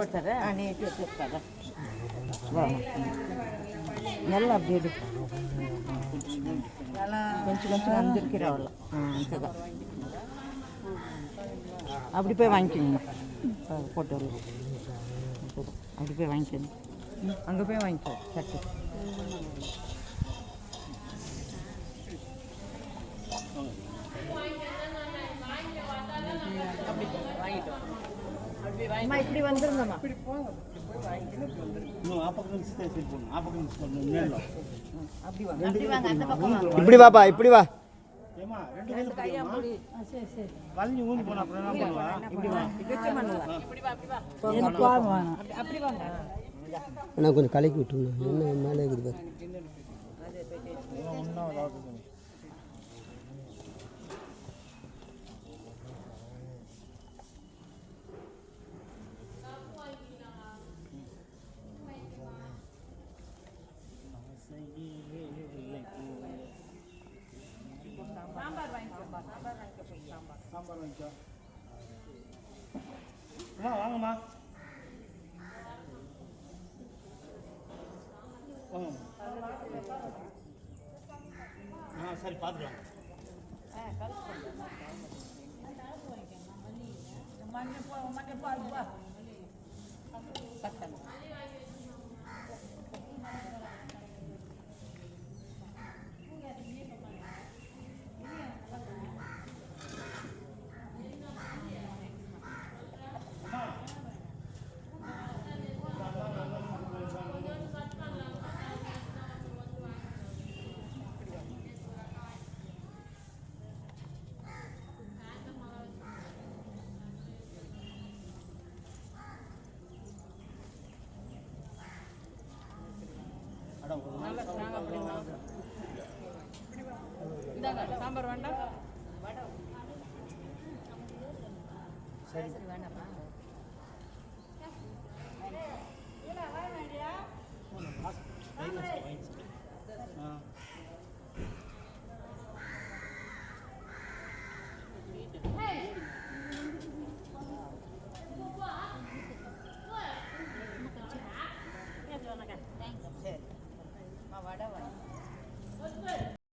ಕೊಡ್ತಾರೆ? ನೀಟಾಗಿ ಕೊಡ್ತಾರೆ ಎಲ್ಲ ಬೇಡಿ. கொஞ்சம் கொஞ்சம் வந்திருக்கிற அவ்வளோ அப்படி போய் வாங்கிக்கோங்க போட்டு அப்படி போய் வாங்கிக்கோங்க அங்கே போய் வாங்கிக்கோ சட்டு வாங்க இப்படி வாங்க அப்படி அப்படி வாங்க. ஆனால் கொஞ்சம் கலக்கி விட்டுருங்க. என்ன மேலே இருக்குது சாம்பார் வாங்கிக்கோ அம்மா வாங்கம்மா வாங்க ஆ சரி பார்த்துக்கலாம் ஒரு நாள் சாம்பார் வேண்டாம். சரி.